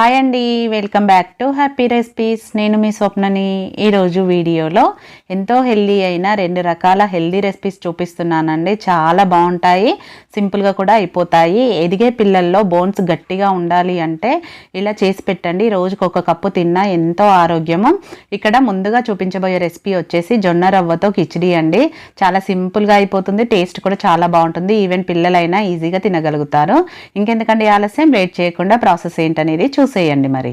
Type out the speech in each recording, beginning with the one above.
Hi అండి welcome back to happy recipes. నేను మీ స్వప్నని. ఈరోజు వీడియోలో ఎంతో హెల్దీ అయిన రెండు రకాల హెల్దీ రెసిపీస్ చూపిస్తున్నానండి. చాలా బాగుంటాయి సింపుల్గా కూడా అయిపోతాయి. ఎదిగే పిల్లల్లో బోన్స్ గట్టిగా ఉండాలి అంటే ఇలా చేసి పెట్టండి. రోజుకు ఒక కప్పు తిన్నా ఎంతో ఆరోగ్యము. ఇక్కడ ముందుగా చూపించబోయే రెసిపీ వచ్చేసి జొన్న రవ్వతో కిచిడి అండి. చాలా సింపుల్గా అయిపోతుంది టేస్ట్ కూడా చాలా బాగుంటుంది. ఈవెన్ పిల్లలైనా ఈజీగా తినగలుగుతారు. ఇంకెందుకండి ఆలస్యం? వెయిట్ చేయకుండా ప్రాసెస్ ఏంటనేది చూ చూసేయండి మరి.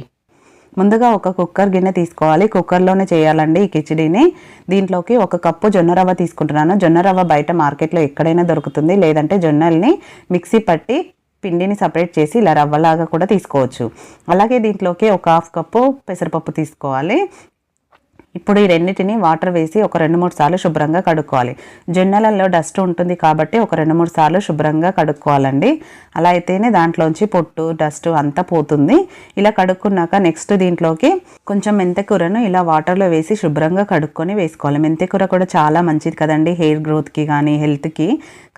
ముందుగా ఒక కుక్కర్ గిన్నె తీసుకోవాలి. కుక్కర్లోనే చేయాలండి ఈ కిచిడీని. దీంట్లోకి ఒక కప్పు జొన్న రవ్వ తీసుకుంటున్నాను. జొన్న రవ్వ బయట మార్కెట్లో ఎక్కడైనా దొరుకుతుంది. లేదంటే జొన్నల్ని మిక్సీ పట్టి పిండిని సపరేట్ చేసి ఇలా రవ్వలాగా కూడా తీసుకోవచ్చు. అలాగే దీంట్లోకి ఒక హాఫ్ కప్పు పెసరపప్పు తీసుకోవాలి. ఇప్పుడు ఈ రెండింటిని వాటర్ వేసి ఒక రెండు మూడు సార్లు శుభ్రంగా కడుక్కోవాలి. జొన్నలలో డస్ట్ ఉంటుంది కాబట్టి ఒక రెండు మూడు సార్లు శుభ్రంగా కడుక్కోవాలండి. అలా అయితేనే దాంట్లోంచి పొట్టు డస్ట్ అంతా పోతుంది. ఇలా కడుక్కున్నాక నెక్స్ట్ దీంట్లోకి కొంచెం మెంతకూరను ఇలా వాటర్లో వేసి శుభ్రంగా కడుక్కొని వేసుకోవాలి. మెంతకూర కూడా చాలా మంచిది కదండి హెయిర్ గ్రోత్కి కానీ హెల్త్కి.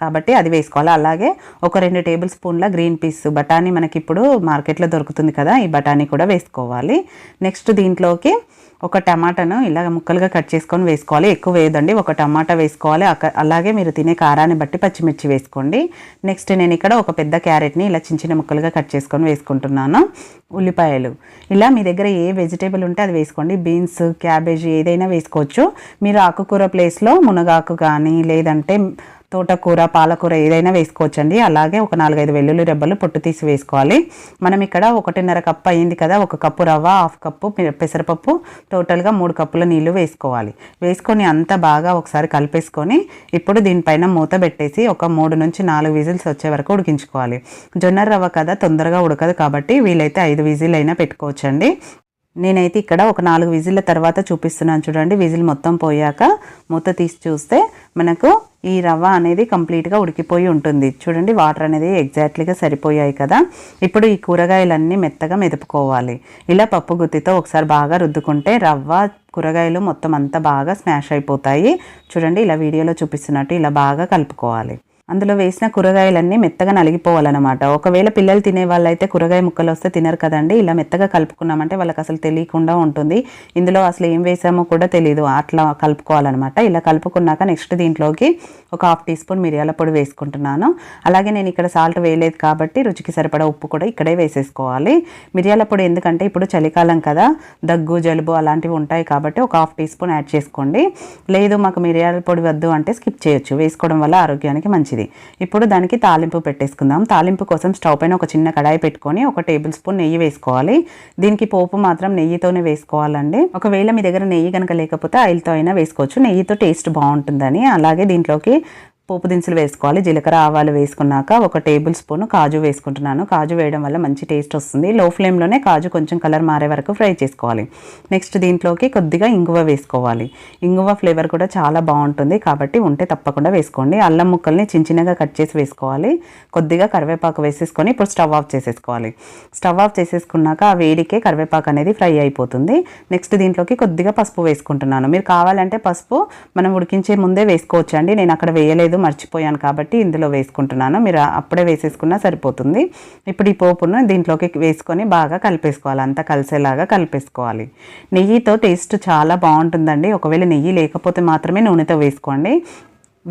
కాబట్టి అది వేసుకోవాలి. అలాగే ఒక రెండు టేబుల్ స్పూన్ల గ్రీన్ పీస్ బఠానీ మనకి ఇప్పుడు మార్కెట్లో దొరుకుతుంది కదా ఈ బఠానీ కూడా వేసుకోవాలి. నెక్స్ట్ దీంట్లోకి ఒక టమాటాను ఇలా ముక్కలుగా కట్ చేసుకొని వేసుకోవాలి. ఎక్కువ వేయదండి ఒక టమాటా వేసుకోవాలి. అలాగే మీరు తినే కారాన్ని బట్టి పచ్చిమిర్చి వేసుకోండి. నెక్స్ట్ నేను ఇక్కడ ఒక పెద్ద క్యారెట్ని ఇలా చిన్న చిన్న ముక్కలుగా కట్ చేసుకొని వేసుకుంటున్నాను. ఉల్లిపాయలు. ఇలా మీ దగ్గర ఏ వెజిటేబుల్ ఉంటే అది వేసుకోండి. బీన్స్ క్యాబేజీ ఏదైనా వేసుకోవచ్చు. మీరు ఆకుకూర ప్లేస్లో మునగాకు కానీ లేదంటే తోటకూర పాలకూర ఏదైనా వేసుకోవచ్చండి. అలాగే ఒక నాలుగైదు వెల్లుల్లి రెబ్బలు పొట్టు తీసి వేసుకోవాలి. మనం ఇక్కడ ఒకటిన్నర కప్పు అయింది కదా ఒక కప్పు రవ్వ హాఫ్ కప్పు పెసరపప్పు టోటల్గా మూడు కప్పుల నీళ్ళు వేసుకోవాలి. వేసుకొని అంతా బాగా ఒకసారి కలిపేసుకొని ఇప్పుడు దీనిపైన మూత పెట్టేసి ఒక మూడు నుంచి నాలుగు విజిల్స్ వచ్చే వరకు ఉడికించుకోవాలి. జొన్న రవ్వ కదా తొందరగా ఉడకదు కాబట్టి వీలైతే ఐదు విజిల్ అయినా పెట్టుకోవచ్చండి. నేనైతే ఇక్కడ ఒక నాలుగు విజిల్ల తర్వాత చూపిస్తున్నాను చూడండి. విజిల్ మొత్తం పోయాక మూత తీసి చూస్తే మనకు ఈ రవ్వ అనేది కంప్లీట్గా ఉడికిపోయి ఉంటుంది. చూడండి వాటర్ అనేది ఎగ్జాక్ట్లీగా సరిపోయాయి కదా. ఇప్పుడు ఈ కూరగాయలన్నీ మెత్తగా మెదుపుకోవాలి. ఇలా పప్పు గుత్తితో ఒకసారి బాగా రుద్దుకుంటే రవ్వ కూరగాయలు మొత్తం అంతా బాగా స్మాష్ అయిపోతాయి. చూడండి ఇలా వీడియోలో చూపిస్తున్నట్టు ఇలా బాగా కలుపుకోవాలి. అందులో వేసిన కూరగాయలన్నీ మెత్తగా నలిగిపోవాలన్నమాట. ఒకవేళ పిల్లలు తినే వాళ్ళైతే కూరగాయ ముక్కలు వస్తే తినరు కదండి. ఇలా మెత్తగా కలుపుకున్నామంటే వాళ్ళకి అసలు తెలియకుండా ఉంటుంది. ఇందులో అసలు ఏం వేసామో కూడా తెలియదు అట్లా కలుపుకోవాలన్నమాట. ఇలా కలుపుకున్నాక నెక్స్ట్ దీంట్లోకి ఒక హాఫ్ టీ స్పూన్ మిరియాల పొడి వేసుకుంటున్నాను. అలాగే నేను ఇక్కడ సాల్ట్ వేయలేదు కాబట్టి రుచికి సరిపడా ఉప్పు కూడా ఇక్కడే వేసేసుకోవాలి. మిరియాల పొడి ఎందుకంటే ఇప్పుడు చలికాలం కదా. దగ్గు జలుబు అలాంటివి ఉంటాయి కాబట్టి ఒక హాఫ్ టీ స్పూన్ యాడ్ చేసుకోండి. లేదు మాకు మిరియాల పొడి వద్దు అంటే స్కిప్ చేయొచ్చు. వేసుకోవడం వల్ల ఆరోగ్యానికి మంచిది. ఇప్పుడు దానికి తాలింపు పెట్టేసుకుందాం. తాలింపు కోసం స్టవ్ పైన ఒక చిన్న కడాయి పెట్టుకొని ఒక టేబుల్ స్పూన్ నెయ్యి వేసుకోవాలి. దీనికి పోపు మాత్రం నెయ్యితోనే వేసుకోవాలండి. ఒకవేళ మీ దగ్గర నెయ్యి కనుక లేకపోతే ఆయిల్తో అయినా వేసుకోవచ్చు. నెయ్యితో టేస్ట్ బాగుంటుందని అలాగే దీంట్లోకి పోపు దినుసులు వేసుకోవాలి జీలకర్ర ఆవాలు వేసుకున్నాక ఒక టేబుల్ స్పూన్ కాజు వేసుకుంటున్నాను. కాజు వేయడం వల్ల మంచి టేస్ట్ వస్తుంది. లో ఫ్లేమ్లోనే కాజు కొంచెం కలర్ మారే వరకు ఫ్రై చేసుకోవాలి. నెక్స్ట్ దీంట్లోకి కొద్దిగా ఇంగువ వేసుకోవాలి. ఇంగువ ఫ్లేవర్ కూడా చాలా బాగుంటుంది కాబట్టి ఉంటే తప్పకుండా వేసుకోండి. అల్లం ముక్కల్ని చిన్న చిన్నగా కట్ చేసి వేసుకోవాలి. కొద్దిగా కరివేపాకు వేసేసుకొని ఇప్పుడు స్టవ్ ఆఫ్ చేసేసుకోవాలి. స్టవ్ ఆఫ్ చేసేసుకున్నాక ఆ వేడికే కరివేపాకు అనేది ఫ్రై అయిపోతుంది. నెక్స్ట్ దీంట్లోకి కొద్దిగా పసుపు వేసుకుంటున్నాను. మీరు కావాలంటే పసుపు మనం ఉడికించే ముందే వేసుకోవచ్చు అండి నేను అక్కడ వేయలేదు. మర్చిపోయాను కాబట్టి ఇందులో వేసుకుంటున్నాను. మీరు అప్పుడే వేసేసుకున్నా సరిపోతుంది. ఇప్పుడు ఈ పోపును దీంట్లోకి వేసుకొని బాగా కలిపేసుకోవాలి. అంతా కలిసేలాగా కలిపేసుకోవాలి. నెయ్యితో టేస్ట్ చాలా బాగుంటుందండి. ఒకవేళ నెయ్యి లేకపోతే మాత్రమే నూనెతో వేసుకోండి.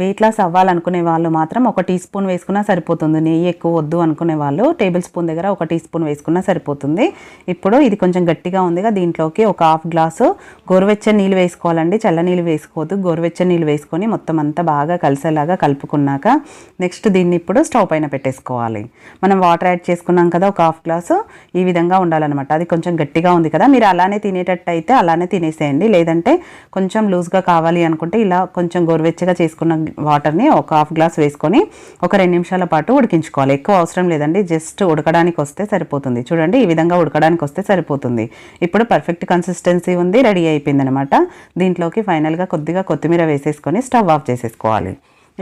వెయిట్ లాస్ అవ్వాలనుకునే వాళ్ళు మాత్రం ఒక టీ స్పూన్ వేసుకున్నా సరిపోతుంది. నెయ్యి ఎక్కువ వద్దు అనుకునే వాళ్ళు టేబుల్ స్పూన్ దగ్గర ఒక టీ స్పూన్ వేసుకున్నా సరిపోతుంది. ఇప్పుడు ఇది కొంచెం గట్టిగా ఉందిగా దీంట్లోకి ఒక హాఫ్ గ్లాసు గోరువెచ్చని నీళ్ళు వేసుకోవాలండి. చల్ల నీళ్ళు వేసుకోవద్దు. గోరువెచ్చని నీళ్ళు వేసుకొని మొత్తం అంతా బాగా కలిసేలాగా కలుపుకున్నాక నెక్స్ట్ దీన్ని ఇప్పుడు స్టవ్ పైన పెట్టేసుకోవాలి. మనం వాటర్ యాడ్ చేసుకున్నాం కదా ఒక హాఫ్ గ్లాసు ఈ విధంగా ఉండాలన్నమాట. అది కొంచెం గట్టిగా ఉంది కదా మీరు అలానే తినేటట్టు అయితే అలానే తినేసేయండి. లేదంటే కొంచెం లూజ్గా కావాలి అనుకుంటే ఇలా కొంచెం గోరువెచ్చగా చేసుకున్న వాటర్ని ఒక హాఫ్ గ్లాస్ వేసుకొని ఒక రెండు నిమిషాల పాటు ఉడికించుకోవాలి. ఎక్కువ అవసరం లేదండి. జస్ట్ ఉడకడానికి వస్తే సరిపోతుంది. చూడండి ఈ విధంగా ఉడకడానికి వస్తే సరిపోతుంది. ఇప్పుడు పర్ఫెక్ట్ కన్సిస్టెన్సీ ఉంది రెడీ అయిపోయింది అనమాట దీంట్లోకి ఫైనల్గా కొద్దిగా కొత్తిమీర వేసేసుకొని స్టవ్ ఆఫ్ చేసేసుకోవాలి.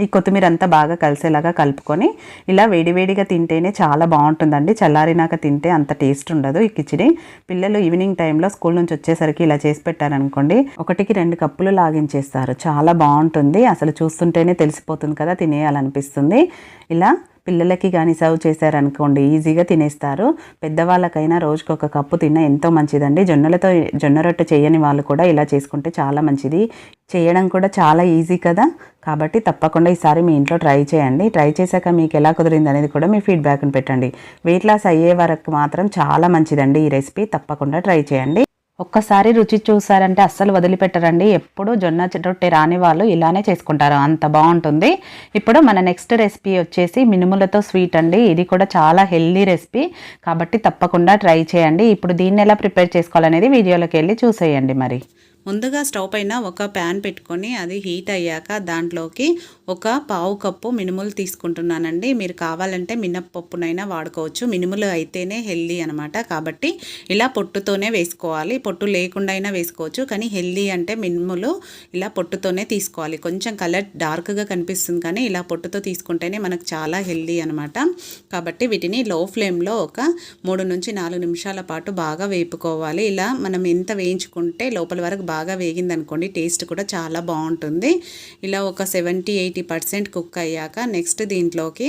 ఈ కొత్తిమీర అంతా బాగా కలిసేలాగా కలుపుకొని ఇలా వేడివేడిగా తింటేనే చాలా బాగుంటుందండి. చల్లారినాక తింటే అంత టేస్ట్ ఉండదు ఈ కిచిడి. పిల్లలు ఈవినింగ్ టైంలో స్కూల్ నుంచి వచ్చేసరికి ఇలా చేసి పెట్టారనుకోండి ఒకటికి రెండు కప్పులు లాగించేస్తారు. చాలా బాగుంటుంది. అసలు చూస్తుంటేనే తెలిసిపోతుంది కదా తినేయాలనిపిస్తుంది. ఇలా పిల్లలకి కానీ సర్వ్ చేశారనుకోండి ఈజీగా తినేస్తారు. పెద్దవాళ్ళకైనా రోజుకి ఒక కప్పు తిన్న ఎంతో మంచిదండి. జొన్నలతో జొన్న రొట్టె చేయని వాళ్ళు కూడా ఇలా చేసుకుంటే చాలా మంచిది. చేయడం కూడా చాలా ఈజీ కదా. కాబట్టి తప్పకుండా ఈసారి మీ ఇంట్లో ట్రై చేయండి. ట్రై చేశాక మీకు ఎలా కుదిరింది అనేది కూడా మీ ఫీడ్బ్యాక్ని పెట్టండి. వెయిట్ లాస్ అయ్యే వరకు మాత్రం చాలా మంచిదండి ఈ రెసిపీ. తప్పకుండా ట్రై చేయండి. ఒక్కసారి రుచి చూసారంటే అస్సలు వదిలిపెట్టరండి. ఎప్పుడు జొన్న రొట్టె రాని వాళ్ళు ఇలానే చేసుకుంటారు. అంత బాగుంటుంది. ఇప్పుడు మన నెక్స్ట్ రెసిపీ వచ్చేసి మినుములతో స్వీట్ అండి. ఇది కూడా చాలా హెల్దీ రెసిపీ. కాబట్టి తప్పకుండా ట్రై చేయండి. ఇప్పుడు దీన్ని ఎలా ప్రిపేర్ చేసుకోవాలనేది వీడియోలోకి వెళ్ళి చూసేయండి మరి. ముందుగా స్టవ్ పైన ఒక ప్యాన్ పెట్టుకొని అది హీట్ అయ్యాక దాంట్లోకి ఒక పావు కప్పు మినుములు తీసుకుంటున్నానండి. మీరు కావాలంటే మినప్పప్పునైనా వాడుకోవచ్చు. మినుములు అయితేనే హెల్దీ అనమాట కాబట్టి ఇలా పొట్టుతోనే వేసుకోవాలి. పొట్టు లేకుండా అయినా వేసుకోవచ్చు. కానీ హెల్దీ అంటే మినుములు ఇలా పొట్టుతోనే తీసుకోవాలి. కొంచెం కలర్ డార్క్గా కనిపిస్తుంది కానీ ఇలా పొట్టుతో తీసుకుంటేనే మనకు చాలా హెల్దీ అనమాట కాబట్టి వీటిని లో ఫ్లేమ్లో ఒక మూడు నుంచి నాలుగు నిమిషాల పాటు బాగా వేపుకోవాలి. ఇలా మనం ఎంత వేయించుకుంటే లోపల వరకు బాగా వేగిందనుకోండి టేస్ట్ కూడా చాలా బాగుంటుంది. ఇలా ఒక సెవెంటీ ఎయిటీ పర్సెంట్ కుక్ అయ్యాక నెక్స్ట్ దీంట్లోకి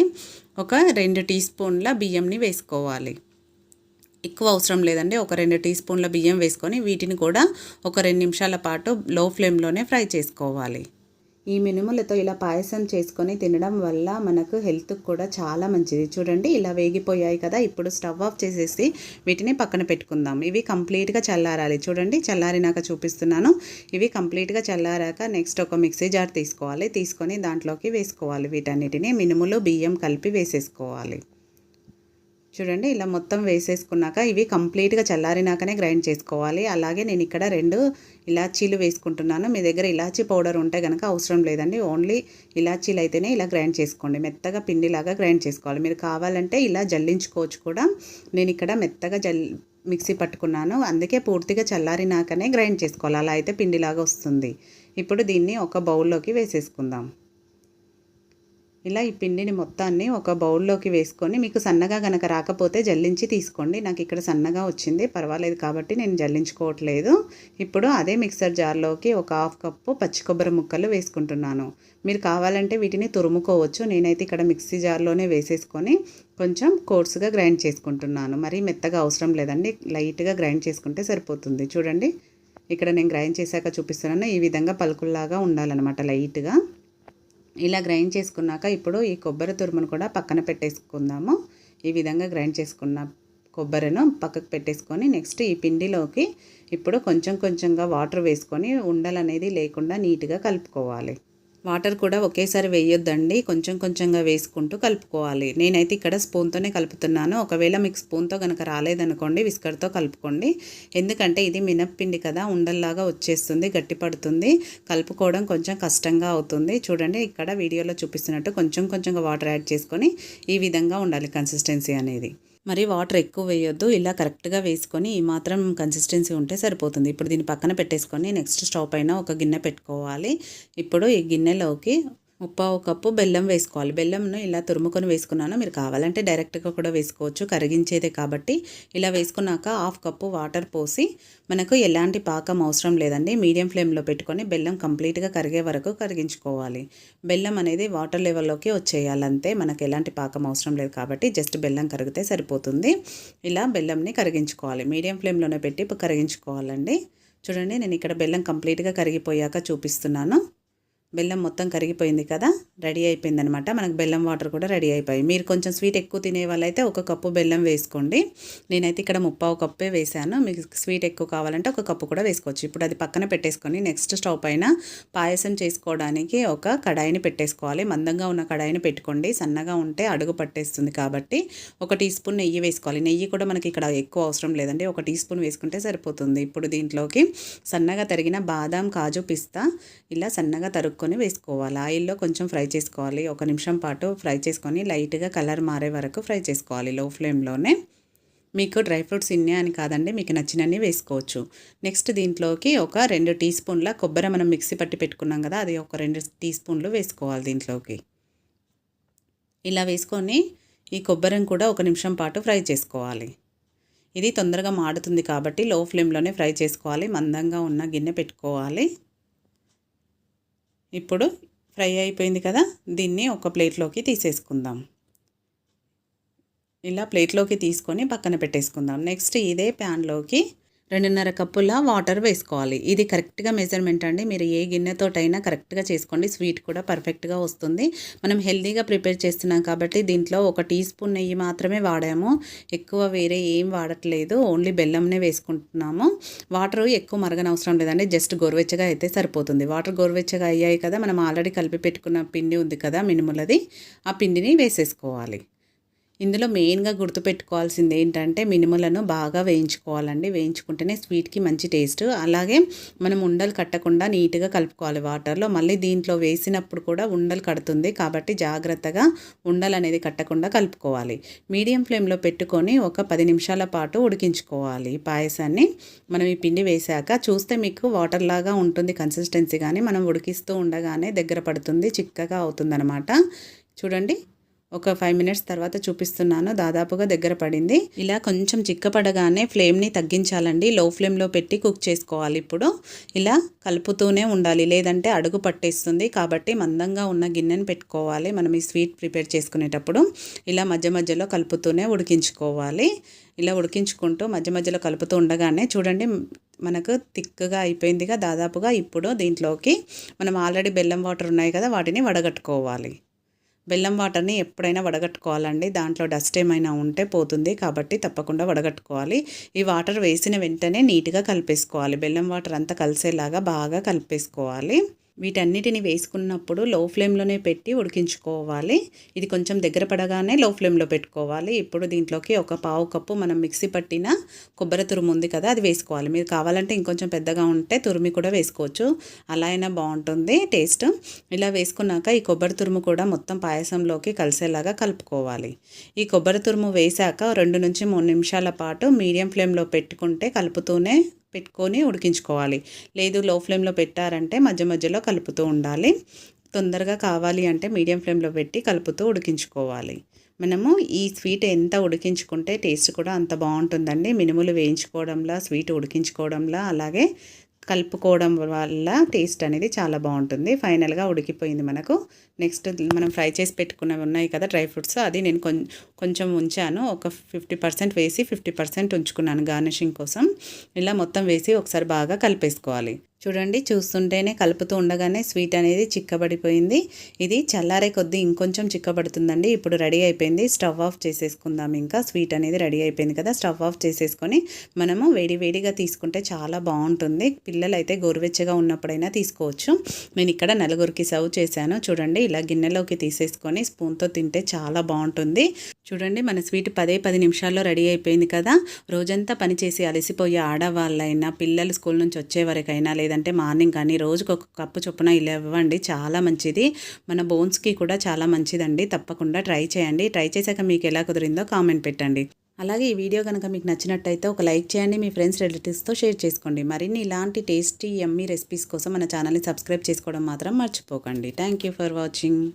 ఒక రెండు టీ స్పూన్ల బియ్యంని వేసుకోవాలి. ఎక్కువ అవసరం లేదండి ఒక రెండు టీ స్పూన్ల బియ్యం వేసుకొని వీటిని కూడా ఒక రెండు నిమిషాల పాటు లో ఫ్లేమ్లోనే ఫ్రై చేసుకోవాలి. ఈ మినుములతో ఇలా పాయసం చేసుకొని తినడం వల్ల మనకు హెల్త్కి కూడా చాలా మంచిది. చూడండి ఇలా వేగిపోయాయి కదా. ఇప్పుడు స్టవ్ ఆఫ్ చేసేసి వీటిని పక్కన పెట్టుకుందాం. ఇవి కంప్లీట్గా చల్లారాలి. చూడండి చల్లారినాక చూపిస్తున్నాను. ఇవి కంప్లీట్గా చల్లారాక నెక్స్ట్ ఒక మిక్సీ జార్ తీసుకోవాలి. తీసుకొని దాంట్లోకి వేసుకోవాలి వీటన్నిటిని. మినుములు బియ్యం కలిపి వేసేసుకోవాలి. చూడండి ఇలా మొత్తం వేసేసుకున్నాక ఇవి కంప్లీట్గా చల్లారినాకనే గ్రైండ్ చేసుకోవాలి. అలాగే నేను ఇక్కడ రెండు ఇలాచీలు వేసుకుంటున్నాను. మీ దగ్గర ఇలాచీ పౌడర్ ఉంటే కనుక అవసరం లేదండి. ఓన్లీ ఇలాచీలు అయితేనే ఇలా గ్రైండ్ చేసుకోండి. మెత్తగా పిండిలాగా గ్రైండ్ చేసుకోవాలి. మీరు కావాలంటే ఇలా జల్లించుకోవచ్చు కూడా. నేను ఇక్కడ మెత్తగా జల్ మిక్సీ పట్టుకున్నాను. అందుకే పూర్తిగా చల్లారినాకనే గ్రైండ్ చేసుకోవాలి. అలా అయితే పిండిలాగా వస్తుంది. ఇప్పుడు దీన్ని ఒక బౌల్లోకి వేసేసుకుందాం. ఇలా ఈ పిండిని మొత్తాన్ని ఒక బౌల్లోకి వేసుకొని మీకు సన్నగా గనక రాకపోతే జల్లించి తీసుకోండి. నాకు ఇక్కడ సన్నగా వచ్చింది పర్వాలేదు కాబట్టి నేను జల్లించుకోవట్లేదు. ఇప్పుడు అదే మిక్సర్ జార్లోకి ఒక హాఫ్ కప్పు పచ్చి కొబ్బరి ముక్కలు వేసుకుంటున్నాను. మీరు కావాలంటే వీటిని తురుముకోవచ్చు. నేనైతే ఇక్కడ మిక్సీ జార్లోనే వేసేసుకొని కొంచెం కోర్సుగా గ్రైండ్ చేసుకుంటున్నాను. మరీ మెత్తగా అవసరం లేదండి లైట్గా గ్రైండ్ చేసుకుంటే సరిపోతుంది. చూడండి ఇక్కడ నేను గ్రైండ్ చేశాక చూపిస్తున్నాను. ఈ విధంగా పలుకుల్లాగా ఉండాలన్నమాట లైట్గా. ఇలా గ్రైండ్ చేసుకున్నాక ఇప్పుడు ఈ కొబ్బరి తురుమును కూడా పక్కన పెట్టేసుకుందాము. ఈ విధంగా గ్రైండ్ చేసుకున్న కొబ్బరిను పక్కకు పెట్టేసుకొని నెక్స్ట్ ఈ పిండిలోకి ఇప్పుడు కొంచెం కొంచెంగా వాటర్ వేసుకొని ఉండలు అనేది లేకుండా నీట్గా కలుపుకోవాలి. వాటర్ కూడా ఒకేసారి వేయొద్దండి. కొంచెం కొంచెంగా వేసుకుంటూ కలుపుకోవాలి. నేనైతే ఇక్కడ స్పూన్తోనే కలుపుతున్నాను. ఒకవేళ మీకు స్పూన్తో కనుక రాలేదనుకోండి విస్కర్తో కలుపుకోండి. ఎందుకంటే ఇది మినప్పిండి కదా ఉండల్లాగా వచ్చేస్తుంది గట్టిపడుతుంది కలుపుకోవడం కొంచెం కష్టంగా అవుతుంది. చూడండి ఇక్కడ వీడియోలో చూపిస్తున్నట్టు కొంచెం కొంచెంగా వాటర్ యాడ్ చేసుకొని ఈ విధంగా ఉండాలి కన్సిస్టెన్సీ అనేది. మరి వాటర్ ఎక్కువ వేయొద్దు ఇలా కరెక్ట్గా వేసుకొని ఈ మాత్రం కన్సిస్టెన్సీ ఉంటే సరిపోతుంది. ఇప్పుడు దీన్ని పక్కన పెట్టేసుకొని నెక్స్ట్ స్టవ్ పైన ఒక గిన్నె పెట్టుకోవాలి. ఇప్పుడు ఈ గిన్నెలోకి ముప్పావు కప్పు బెల్లం వేసుకోవాలి. బెల్లంను ఇలా తురుముకొని వేసుకున్నాను. మీరు కావాలంటే డైరెక్ట్గా కూడా వేసుకోవచ్చు. కరిగించేదే కాబట్టి ఇలా వేసుకున్నాక హాఫ్ కప్పు వాటర్ పోసి మనకు ఎలాంటి పాకం అవసరం లేదండి. మీడియం ఫ్లేమ్లో పెట్టుకొని బెల్లం కంప్లీట్గా కరిగే వరకు కరిగించుకోవాలి. బెల్లం అనేది వాటర్ లెవెల్లోకి వచ్చేయాలంతే. మనకు ఎలాంటి పాకం అవసరం లేదు కాబట్టి జస్ట్ బెల్లం కరిగితే సరిపోతుంది. ఇలా బెల్లంని కరిగించుకోవాలి. మీడియం ఫ్లేమ్లోనే పెట్టి కరిగించుకోవాలండి. చూడండి నేను ఇక్కడ బెల్లం కంప్లీట్గా కరిగిపోయాక చూపిస్తున్నాను. బెల్లం మొత్తం కరిగిపోయింది కదా రెడీ అయిపోయిందనమాట. మనకు బెల్లం వాటర్ కూడా రెడీ అయిపోయి మీరు కొంచెం స్వీట్ ఎక్కువ తినే వాళ్ళైతే ఒక కప్పు బెల్లం వేసుకోండి. నేనైతే ఇక్కడ ముప్పావు కప్పే వేసాను మీకు స్వీట్ ఎక్కువ కావాలంటే ఒక కప్పు కూడా వేసుకోవచ్చు. ఇప్పుడు అది పక్కన పెట్టేసుకొని నెక్స్ట్ స్టవ్ పైన పాయసం చేసుకోవడానికి ఒక కడాయిని పెట్టేసుకోవాలి. మందంగా ఉన్న కడాయిని పెట్టుకోండి. సన్నగా ఉంటే అడుగు పట్టేస్తుంది కాబట్టి ఒక టీ స్పూన్ నెయ్యి వేసుకోవాలి. నెయ్యి కూడా మనకి ఇక్కడ ఎక్కువ అవసరం లేదండి. ఒక టీ స్పూన్ వేసుకుంటే సరిపోతుంది. ఇప్పుడు దీంట్లోకి సన్నగా తరిగిన బాదం కాజు పిస్తా ఇలా సన్నగా తరుక్కొని వేసుకొని వేసుకోవాలి. ఆయిల్లో కొంచెం ఫ్రై చేసుకోవాలి. ఒక నిమిషం పాటు ఫ్రై చేసుకొని లైట్గా కలర్ మారే వరకు ఫ్రై చేసుకోవాలి లో ఫ్లేమ్లోనే. మీకు డ్రై ఫ్రూట్స్ ఇన్నే అని కాదండి మీకు నచ్చినన్ని వేసుకోవచ్చు. నెక్స్ట్ దీంట్లోకి ఒక రెండు టీ స్పూన్ల కొబ్బరి మనం మిక్సీ పట్టి పెట్టుకున్నాం కదా అది ఒక రెండు టీ స్పూన్లు వేసుకోవాలి దీంట్లోకి. ఇలా వేసుకొని ఈ కొబ్బరిని కూడా ఒక నిమిషం పాటు ఫ్రై చేసుకోవాలి. ఇది తొందరగా మాడుతుంది కాబట్టి లో ఫ్లేమ్లోనే ఫ్రై చేసుకోవాలి. మందంగా ఉన్న గిన్నె పెట్టుకోవాలి. ఇప్పుడు ఫ్రై అయిపోయింది కదా దీన్ని ఒక ప్లేట్లోకి తీసేసుకుందాం. ఇలా ప్లేట్లోకి తీసుకొని పక్కన పెట్టేసుకుందాం. నెక్స్ట్ ఇదే ప్యాన్లోకి రెండున్నర కప్పుల వాటర్ వేసుకోవాలి. ఇది కరెక్ట్గా మెజర్మెంట్ అండి. మీరు ఏ గిన్నెతోటైనా కరెక్ట్గా చేసుకోండి. స్వీట్ కూడా పర్ఫెక్ట్గా వస్తుంది. మనం హెల్తీగా ప్రిపేర్ చేస్తున్నాం కాబట్టి దీంట్లో ఒక టీ స్పూన్ నెయ్యి మాత్రమే వాడాము. ఎక్కువ వేరే ఏం వాడట్లేదు. ఓన్లీ బెల్లంనే వేసుకుంటున్నాము. వాటర్ ఎక్కువ మరగనవసరం లేదండి. జస్ట్ గోరువెచ్చగా అయితే సరిపోతుంది. వాటర్ గోరువెచ్చగా అయ్యాయి కదా మనం ఆల్రెడీ కలిపి పెట్టుకున్న పిండి ఉంది కదా మినుములది ఆ పిండిని వేసేసుకోవాలి. ఇందులో మెయిన్గా గుర్తుపెట్టుకోవాల్సింది ఏంటంటే మినుములను బాగా వేయించుకోవాలండి. వేయించుకుంటేనే స్వీట్కి మంచి టేస్ట్. అలాగే మనం ఉండలు కట్టకుండా నీట్గా కలుపుకోవాలి వాటర్లో. మళ్ళీ దీంట్లో వేసినప్పుడు కూడా ఉండలు కడుతుంది కాబట్టి జాగ్రత్తగా ఉండలు అనేది కట్టకుండా కలుపుకోవాలి. మీడియం ఫ్లేమ్లో పెట్టుకొని ఒక పది నిమిషాల పాటు ఉడికించుకోవాలి పాయసాన్ని. మనం ఈ పిండి వేసాక చూస్తే మీకు వాటర్ లాగా ఉంటుంది కన్సిస్టెన్సీ కానీ మనం ఉడికిస్తూ ఉండగానే దగ్గర పడుతుంది చిక్కగా అవుతుందన్నమాట. చూడండి. ఒక ఫైవ్ మినిట్స్ తర్వాత చూపిస్తున్నాను. దాదాపుగా దగ్గర పడింది. ఇలా కొంచెం చిక్కపడగానే ఫ్లేమ్ని తగ్గించాలండి. లో ఫ్లేమ్లో పెట్టి కుక్ చేసుకోవాలి ఇప్పుడు. ఇలా కలుపుతూనే ఉండాలి. లేదంటే అడుగు పట్టేస్తుంది. కాబట్టి మందంగా ఉన్న గిన్నెను పెట్టుకోవాలి. మనం ఈ స్వీట్ ప్రిపేర్ చేసుకునేటప్పుడు. ఇలా మధ్య మధ్యలో కలుపుతూనే ఉడికించుకోవాలి. ఇలా ఉడికించుకుంటూ మధ్య మధ్యలో కలుపుతూ ఉండగానే చూడండి మనకు థిక్గా అయిపోయిందిగా. దాదాపుగా ఇప్పుడు దీంట్లోకి మనం ఆల్రెడీ బెల్లం వాటర్ ఉన్నాయి కదా వాటిని వడగట్టుకోవాలి. బెల్లం వాటర్ని ఎప్పుడైనా వడగట్టుకోవాలండి. దాంట్లో డస్ట్ ఏమైనా ఉంటే పోతుంది కాబట్టి తప్పకుండా వడగట్టుకోవాలి. ఈ వాటర్ వేసిన వెంటనే నీట్గా కలిపేసుకోవాలి. బెల్లం వాటర్ అంతా కలిసేలాగా బాగా కలిపేసుకోవాలి. వీటన్నిటిని వేసుకున్నప్పుడు లో ఫ్లేమ్లోనే పెట్టి ఉడికించుకోవాలి. ఇది కొంచెం దగ్గర పడగానే లో ఫ్లేమ్లో పెట్టుకోవాలి. ఇప్పుడు దీంట్లోకి ఒక పావు కప్పు మనం మిక్సీ పట్టిన కొబ్బరి తురుము ఉంది కదా అది వేసుకోవాలి. మీరు కావాలంటే ఇంకొంచెం పెద్దగా ఉంటే తురిమి కూడా వేసుకోవచ్చు. అలా అయినా బాగుంటుంది టేస్ట్ ఇలా వేసుకున్నాక ఈ కొబ్బరి తురుము కూడా మొత్తం పాయసంలోకి కలిసేలాగా కలుపుకోవాలి. ఈ కొబ్బరి తురుము వేశాక రెండు నుంచి మూడు నిమిషాల పాటు మీడియం ఫ్లేమ్లో పెట్టుకుంటే కలుపుతూనే పెట్టుకొని ఉడికించుకోవాలి. లేదు లో ఫ్లేమ్లో పెట్టారంటే మధ్య మధ్యలో కలుపుతూ ఉండాలి. తొందరగా కావాలి అంటే మీడియం ఫ్లేమ్లో పెట్టి కలుపుతూ ఉడికించుకోవాలి. మనము ఈ స్వీట్ ఎంత ఉడికించుకుంటే టేస్ట్ కూడా అంత బాగుంటుందండి. మినుములు వేయించుకోవడంలో స్వీట్ ఉడికించుకోవడంలో అలాగే కలుపుకోవడం వల్ల టేస్ట్ అనేది చాలా బాగుంటుంది. ఫైనల్గా ఉడికిపోయింది మనకు. నెక్స్ట్ మనం ఫ్రై చేసి పెట్టుకున్నవి ఉన్నాయి కదా డ్రై ఫ్రూట్స్. అది నేను కొంచెం ఉంచాను. ఒక ఫిఫ్టీ పర్సెంట్ వేసి ఫిఫ్టీ పర్సెంట్ ఉంచుకున్నాను గార్నిషింగ్ కోసం. ఇలా మొత్తం వేసి ఒకసారి బాగా కలిపేసుకోవాలి. చూడండి చూస్తుంటేనే కలుపుతూ ఉండగానే స్వీట్ అనేది చిక్కబడిపోయింది. ఇది చల్లారే కొద్దీ ఇంకొంచెం చిక్కబడుతుందండి. ఇప్పుడు రెడీ అయిపోయింది. స్టవ్ ఆఫ్ చేసేసుకుందాం ఇంకా. స్వీట్ అనేది రెడీ అయిపోయింది కదా. స్టవ్ ఆఫ్ చేసేసుకొని మనము వేడివేడిగా తీసుకుంటే చాలా బాగుంటుంది. పిల్లలు అయితే గోరువెచ్చగా ఉన్నప్పుడైనా తీసుకోవచ్చు. నేను ఇక్కడ నలుగురికి సర్వ్ చేశాను. చూడండి ఇలా గిన్నెలోకి తీసేసుకొని స్పూన్తో తింటే చాలా బాగుంటుంది. చూడండి మన స్వీట్ పదే పది నిమిషాల్లో రెడీ అయిపోయింది కదా. రోజంతా పనిచేసి అలసిపోయే ఆడవాళ్ళైనా పిల్లలు స్కూల్ నుంచి వచ్చే వరకైనా లేదంటే మార్నింగ్ కానీ రోజుకు ఒక కప్పు చొప్పున ఇలా ఇవ్వండి. చాలా మంచిది. మన బోన్స్కి కూడా చాలా మంచిదండి. తప్పకుండా ట్రై చేయండి. ట్రై చేశాక మీకు ఎలా కుదిరిందో కామెంట్ పెట్టండి. అలాగే ఈ వీడియో కనుక మీకు నచ్చినట్టయితే ఒక లైక్ చేయండి. మీ ఫ్రెండ్స్ రిలేటివ్స్తో షేర్ చేసుకోండి. మరిన్ని ఇలాంటి టేస్టీ ఎమ్మీ రెసిపీస్ కోసం మన ఛానల్ని సబ్స్క్రైబ్ చేసుకోవడం మాత్రం మర్చిపోకండి. Thank you for watching.